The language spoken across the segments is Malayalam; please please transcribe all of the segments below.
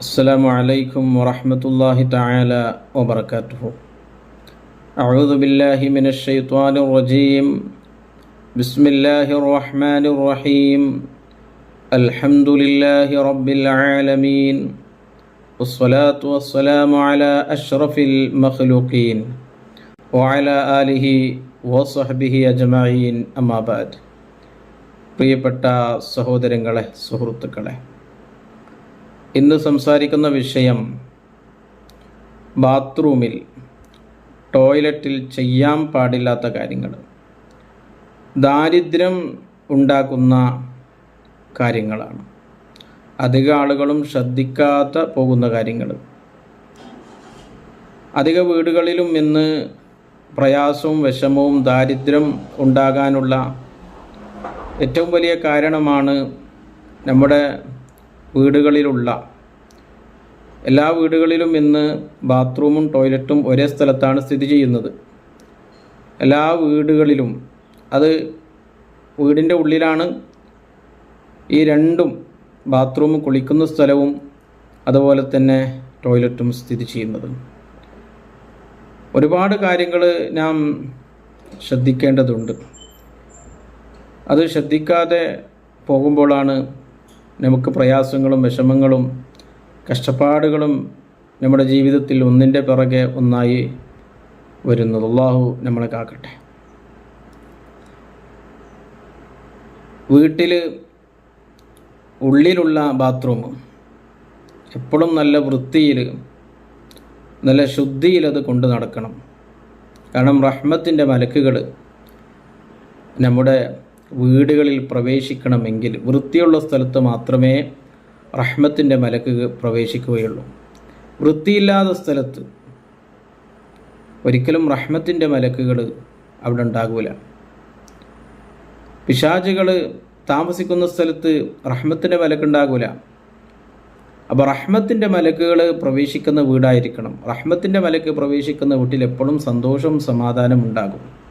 السلام عليكم ورحمة الله تعالى وبركاته أعوذ بالله من الشيطان الرجيم بسم الله الرحمن الرحيم الحمد لله رب العالمين والصلاة والسلام على أشرف المخلوقين وعلى آله وصحبه أجمعين أما بعد പ്രിയപ്പെട്ട സഹോദരങ്ങളെ സുഹൃത്തുക്കളെ ഇന്ന് സംസാരിക്കുന്ന വിഷയം ബാത്റൂമിൽ ടോയ്ലറ്റിൽ ചെയ്യാൻ പാടില്ലാത്ത കാര്യങ്ങൾ. ദാരിദ്ര്യം ഉണ്ടാക്കുന്ന കാര്യങ്ങളാണ്. അധിക ആളുകളും ശ്രദ്ധിക്കാത്ത പോകുന്ന കാര്യങ്ങൾ. അധിക വീടുകളിലും ഇന്ന് പ്രയാസവും വിഷമവും ദാരിദ്ര്യം ഉണ്ടാകാനുള്ള ഏറ്റവും വലിയ കാരണമാണ് നമ്മുടെ വീടുകളിലുള്ള എല്ലാ വീടുകളിലും ഇന്ന് ബാത്റൂമും ടോയ്ലറ്റും ഒരേ സ്ഥലത്താണ് സ്ഥിതി ചെയ്യുന്നത്. എല്ലാ വീടുകളിലും അത് വീടിന്റെ ഉള്ളിലാണ്. ഈ രണ്ടും ബാത്റൂം കുളിക്കുന്ന സ്ഥലവും അതുപോലെ തന്നെ ടോയ്ലറ്റും സ്ഥിതി ചെയ്യുന്നത്. ഒരുപാട് കാര്യങ്ങൾ നാം ശ്രദ്ധിക്കേണ്ടതുണ്ട്. അത് ശ്രദ്ധിക്കാതെ പോകുമ്പോഴാണ് നമുക്ക് പ്രയാസങ്ങളും വിഷമങ്ങളും കഷ്ടപ്പാടുകളും നമ്മുടെ ജീവിതത്തിൽ ഒന്നിന്റെ പിറകെ ഒന്നായി വരുന്നത്. അള്ളാഹു നമ്മളെ കാക്കട്ടെ. വീട്ടിൽ ഉള്ളിലുള്ള ബാത്റൂം എപ്പോഴും നല്ല വൃത്തിയിൽ നല്ല ശുദ്ധിയിൽ അത് കൊണ്ട് നടക്കണം. കാരണം റഹ്മത്തിന്റെ മലക്കുകൾ നമ്മുടെ വീടുകളിൽ പ്രവേശിക്കണമെങ്കിൽ വൃത്തിയുള്ള സ്ഥലത്ത് മാത്രമേ റഹ്മത്തിന്റെ മലക്ക് പ്രവേശിക്കുകയുള്ളൂ. വൃത്തിയില്ലാത്ത സ്ഥലത്ത് ഒരിക്കലും റഹ്മത്തിന്റെ മലക്കുകൾ അവിടെ ഉണ്ടാകില്ല പിശാചുകൾ താമസിക്കുന്ന സ്ഥലത്ത് റഹ്മത്തിന്റെ മലക്കുണ്ടാകില്ല അപ്പോൾ റഹ്മത്തിന്റെ മലക്കുകൾ പ്രവേശിക്കുന്ന വീടായിരിക്കണം. റഹ്മത്തിന്റെ മലക്ക് പ്രവേശിക്കുന്ന വീട്ടിൽ എപ്പോഴും സന്തോഷം സമാധാനം ഉണ്ടാകും.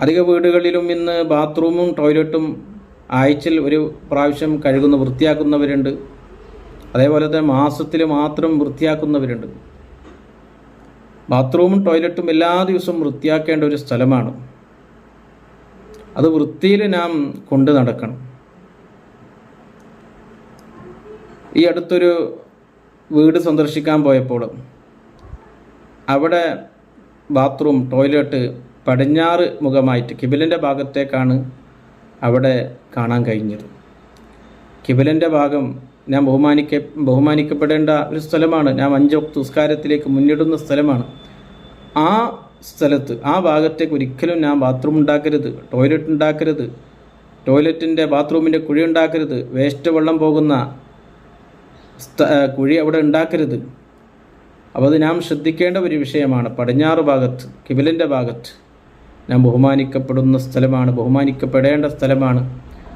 അധിക വീടുകളിലും ഇന്ന് ബാത്റൂമും ടോയ്ലറ്റും ആഴ്ചയിൽ ഒരു പ്രാവശ്യം കഴുകുന്ന വൃത്തിയാക്കുന്നവരുണ്ട്. അതേപോലെ തന്നെ മാസത്തിൽ മാത്രം വൃത്തിയാക്കുന്നവരുണ്ട്. ബാത്റൂമും ടോയ്ലറ്റും എല്ലാ ദിവസവും വൃത്തിയാക്കേണ്ട ഒരു സ്ഥലമാണ്. അത് വൃത്തിയിൽ നാം കൊണ്ടു നടക്കണം. ഈ അടുത്തൊരു വീട് സന്ദർശിക്കാൻ പോയപ്പോൾ അവിടെ ബാത്റൂം ടോയ്ലറ്റ് പടിഞ്ഞാറ് മുഖമായിട്ട് കിബിലിന്റെ ഭാഗത്തേക്കാണ് അവിടെ കാണാൻ കഴിഞ്ഞത്. കിബിലിന്റെ ഭാഗം ഞാൻ ബഹുമാനിക്ക ബഹുമാനിക്കപ്പെടേണ്ട ഒരു സ്ഥലമാണ്. ഞാൻ അഞ്ച് തുസ്കാരത്തിലേക്ക് മുന്നിടുന്ന സ്ഥലമാണ്. ആ സ്ഥലത്ത് ആ ഭാഗത്തേക്ക് ഒരിക്കലും ഞാൻ ബാത്റൂം ഉണ്ടാക്കരുത് ടോയ്ലറ്റ് ഉണ്ടാക്കരുത് ടോയ്ലറ്റിന്റെ ബാത്റൂമിന്റെ കുഴി ഉണ്ടാക്കരുത് വേസ്റ്റ് വെള്ളം പോകുന്ന കുഴി അവിടെ ഉണ്ടാക്കരുത്. അപ്പോൾ അത് നാം ശ്രദ്ധിക്കേണ്ട ഒരു വിഷയമാണ് പടിഞ്ഞാറ് ഭാഗത്ത് കിബിലിന്റെ ഭാഗത്ത്. ഞാൻ ബഹുമാനിക്കപ്പെടുന്ന സ്ഥലമാണ് ബഹുമാനിക്കപ്പെടേണ്ട സ്ഥലമാണ്.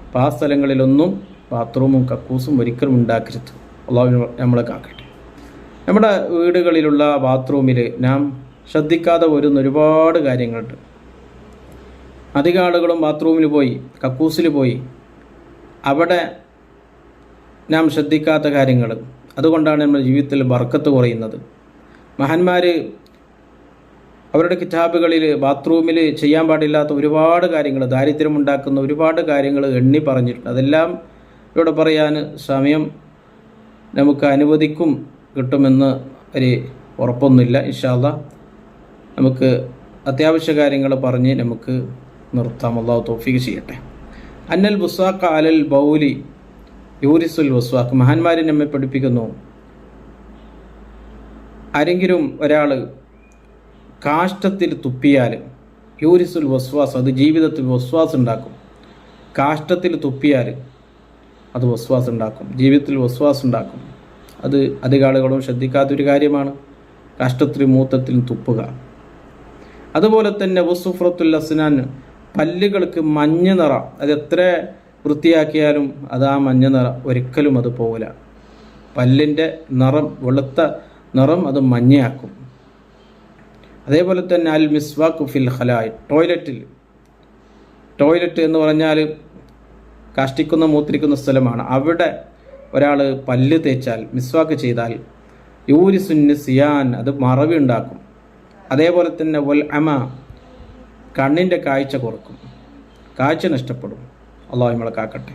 അപ്പോൾ ആ സ്ഥലങ്ങളിലൊന്നും ബാത്റൂമും കക്കൂസും ഒരിക്കലും ഉണ്ടാക്കരുത്. അള്ളാഹു നമ്മളെ കാക്കട്ടെ. നമ്മുടെ വീടുകളിലുള്ള ബാത്റൂമിൽ നാം ശ്രദ്ധിക്കാതെ വരുന്ന ഒരുപാട് കാര്യങ്ങളുണ്ട്. അധിക ആളുകളും ബാത്റൂമിൽ പോയി കക്കൂസിൽ പോയി. അവിടെ നാം ശ്രദ്ധിക്കാത്ത കാര്യങ്ങൾ അതുകൊണ്ടാണ് നമ്മുടെ ജീവിതത്തിൽ ബർക്കത്ത് കുറയുന്നത്. മഹാന്മാർ അവരുടെ കിതാബുകളിൽ ബാത്റൂമിൽ ചെയ്യാൻ പാടില്ലാത്ത ഒരുപാട് കാര്യങ്ങൾ ദാരിദ്ര്യമുണ്ടാക്കുന്ന ഒരുപാട് കാര്യങ്ങൾ എണ്ണി പറഞ്ഞിട്ടുണ്ട്. അതെല്ലാം ഇവിടെ പറയാൻ സമയം നമുക്ക് അനുവദിക്കും കിട്ടുമെന്ന് ഒരു ഉറപ്പൊന്നുമില്ല. ഇൻഷാല്ല നമുക്ക് അത്യാവശ്യ കാര്യങ്ങൾ പറഞ്ഞ് നമുക്ക് നിർത്താം. അള്ളാഹു തോഫിക്ക് ചെയ്യട്ടെ. അന്നൽ ബുസാഖ അലൽ ബൗലി യൂരിസുൽ വസ്വാഖ്. മഹാന്മാരെ നമ്മെ പഠിപ്പിക്കുന്നു. ആരെങ്കിലും ഒരാൾ കാഷ്ടത്തിൽ തുപ്പിയാൽ യൂരിസുൽ വസ്വാസ് അത് ജീവിതത്തിൽ വസ്വാസ് ഉണ്ടാക്കും. കാഷ്ടത്തിൽ തുപ്പിയാൽ അത് വസ്വാസ് ഉണ്ടാക്കും. ജീവിതത്തിൽ വസ്വാസ് ഉണ്ടാക്കും. അത് അധികാളുകളും ശ്രദ്ധിക്കാത്തൊരു കാര്യമാണ്. കാഷ്ടത്തിൽ മൂത്തത്തിൽ തുപ്പുക. അതുപോലെ തന്നെ വസുഫ്രത്തുൽ അസ്നാൻ പല്ലുകൾക്ക് മഞ്ഞ നിറ. അത് എത്ര വൃത്തിയാക്കിയാലും അത് ആ മഞ്ഞ നിറ ഒരിക്കലും അത് പോകില്ല പല്ലിന്റെ നിറം വെളുത്ത നിറം അത് മഞ്ഞയാക്കും. അതേപോലെ തന്നെ അൽ മിസ്വാഖ് ഫിൽ ഖലായ് ടോയ്ലറ്റിൽ. ടോയ്ലറ്റ് എന്ന് പറഞ്ഞാൽ കാഷ്ടിക്കുന്ന മൂത്രിക്കുന്ന സ്ഥലമാണ്. അവിടെ ഒരാൾ പല്ല് തേച്ചാൽ മിസ്വാക്ക് ചെയ്താൽ യൂരി യൂരിസുന്ന് സിയാൻ അത് മറവി ഉണ്ടാക്കും. അതേപോലെ തന്നെ വൽ അമ കണ്ണിന്റെ കാഴ്ച കുറക്കും കാഴ്ച നഷ്ടപ്പെടും. അള്ളാഹു നമ്മളെ കാക്കട്ടെ.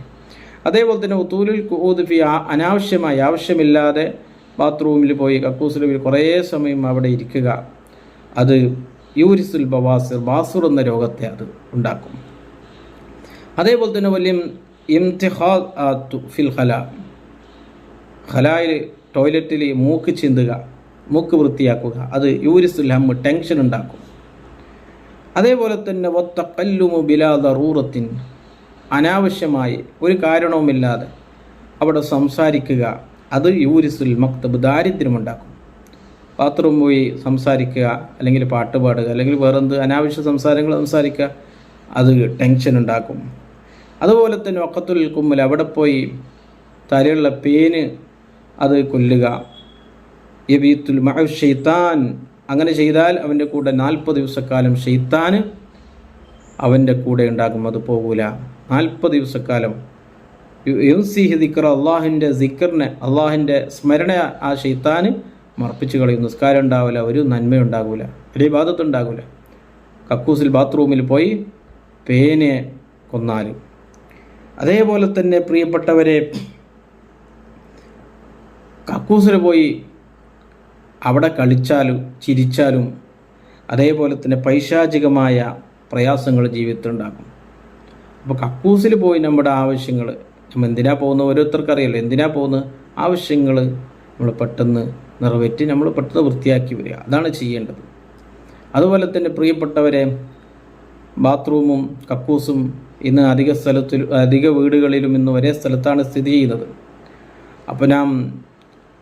അതേപോലെ തന്നെ ഉത്തൂലിൽ കൂത് ഫി ആ- അനാവശ്യമായി ആവശ്യമില്ലാതെ ബാത്റൂമിൽ പോയി കക്കൂസിൽ കുറേ സമയം അവിടെ ഇരിക്കുക. അത് യൂരിസുൽ ബവാസിർ ബാസുർ എന്ന രോഗത്തെ അത് ഉണ്ടാക്കും. അതേപോലെ തന്നെ വലിയ ഇംതിഹാ ഫിൽ ഹല ഹലായിൽ ടോയ്ലറ്റിൽ മൂക്ക് ചിന്തുക മൂക്ക് വൃത്തിയാക്കുക അത് യൂരിസുൽ ഹമ്മ് ടെൻഷൻ ഉണ്ടാക്കും. അതേപോലെ തന്നെ ഒത്ത കല്ലുമു ബിലാ ദറൂറത്തിൻ. അനാവശ്യമായി ഒരു കാരണവുമില്ലാതെ അവിടെ സംസാരിക്കുക അത് യൂരിസുൽ മക്തബ് ദാരിദ്ര്യമുണ്ടാക്കും ബാത്റൂം പോയി സംസാരിക്കുക അല്ലെങ്കിൽ പാട്ട് പാടുക അല്ലെങ്കിൽ വേറെന്ത് അനാവശ്യ സംസാരങ്ങൾ സംസാരിക്കുക അത് ടെൻഷൻ ഉണ്ടാക്കും. അതുപോലെ തന്നെ ഒക്കത്തുൽ കുമ്മൽ അവിടെ പോയി തലയുള്ള പേന് അത് കൊല്ലുക. യബീത്തുൽ മഹു ഷെയ്ത്താൻ അങ്ങനെ ചെയ്താൽ അവന്റെ കൂടെ നാൽപ്പത് ദിവസക്കാലം ഷെയ്ത്താൻ അവന്റെ കൂടെ ഉണ്ടാകും അത് പോകൂല. നാൽപ്പത് ദിവസക്കാലം. യുൻസിഹി ദിക്ർ അള്ളാഹിന്റെ ദിക്കറിനെ അള്ളാഹിന്റെ സ്മരണ ആ ഷെയ്ത്താൻ മർപ്പിച്ച് കളയും. നിസ്കാരം ഉണ്ടാവില്ല ഒരു നന്മയുണ്ടാകില്ല ഒരു ബാധത്ത് ഉണ്ടാകില്ല കക്കൂസിൽ ബാത്റൂമിൽ പോയി പേനെ കൊന്നാൽ അതേപോലെ തന്നെ പ്രിയപ്പെട്ടവരെ കക്കൂസിൽ പോയി അവിടെ കളിച്ചാലും ചിരിച്ചാലും അതേപോലെ തന്നെ പൈശാചികമായ പ്രയാസങ്ങൾ ജീവിതത്തിൽ ഉണ്ടാക്കും. അപ്പോൾ കക്കൂസിൽ പോയി നമ്മുടെ ആവശ്യങ്ങൾ നമ്മൾ എന്തിനാ പോകുന്നത്? ഓരോരുത്തർക്കറിയല്ലോ എന്തിനാണ് എന്തിനാ പോകുന്നത്? ആവശ്യങ്ങൾ നമ്മൾ പെട്ടെന്ന് നിറവേറ്റി നമ്മൾ പെട്ടെന്ന് വൃത്തിയാക്കി വരിക. അതാണ് ചെയ്യേണ്ടത്. അതുപോലെ തന്നെ പ്രിയപ്പെട്ടവരെ ബാത്റൂമും കക്കൂസും ഇന്ന് അധിക സ്ഥലത്തിൽ അധിക വീടുകളിലും ഇന്ന് ഒരേ സ്ഥലത്താണ് സ്ഥിതി ചെയ്യുന്നത്. അപ്പോൾ നാം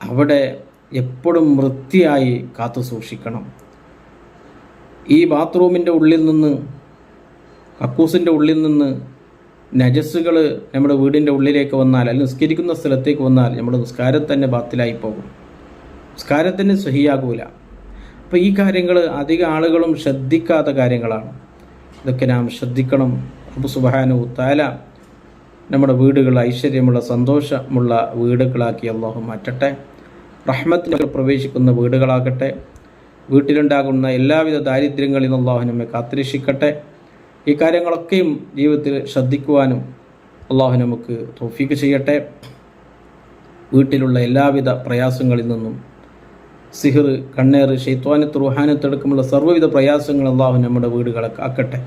അവിടെ എപ്പോഴും വൃത്തിയായി കാത്തു സൂക്ഷിക്കണം. ഈ ബാത്റൂമിന്റെ ഉള്ളിൽ നിന്ന് കക്കൂസിന്റെ ഉള്ളിൽ നിന്ന് നജസ്സുകൾ നമ്മുടെ വീടിന്റെ ഉള്ളിലേക്ക് വന്നാൽ അല്ലെങ്കിൽ നിസ്കരിക്കുന്ന സ്ഥലത്തേക്ക് വന്നാൽ നമ്മുടെ നിസ്കാരം തന്നെ ബാത്തിലായി പോകും. നിസ്കാരത്തിന് സഹിയാകൂല അപ്പോൾ ഈ കാര്യങ്ങൾ അധിക ആളുകളും ശ്രദ്ധിക്കാത്ത കാര്യങ്ങളാണ്. ഇതൊക്കെ നാം ശ്രദ്ധിക്കണം. അബു സുബാനു താല നമ്മുടെ വീടുകൾ ഐശ്വര്യമുള്ള സന്തോഷമുള്ള വീടുകളാക്കി അള്ളാഹു മാറ്റട്ടെ. റഹ്മത്തിനൊക്കെ പ്രവേശിക്കുന്ന വീടുകളാകട്ടെ. വീട്ടിലുണ്ടാകുന്ന എല്ലാവിധ ദാരിദ്ര്യങ്ങളിൽ നിന്ന് അള്ളാഹു നമ്മെ കാത്തിരക്ഷിക്കട്ടെ. ഈ കാര്യങ്ങളൊക്കെയും ജീവിതത്തിൽ ശ്രദ്ധിക്കുവാനും അള്ളാഹു നമുക്ക് തോഫീക്ക് ചെയ്യട്ടെ. വീട്ടിലുള്ള എല്ലാവിധ പ്രയാസങ്ങളിൽ നിന്നും സിഹിർ കണ്ണേറ് ഷെയ്ത്വാനത്ത് റുഹാനത്തടക്കമുള്ള സർവവിധ പ്രയാസങ്ങൾ അള്ളാഹു നമ്മുടെ വീടുകളെ കാക്കട്ടെ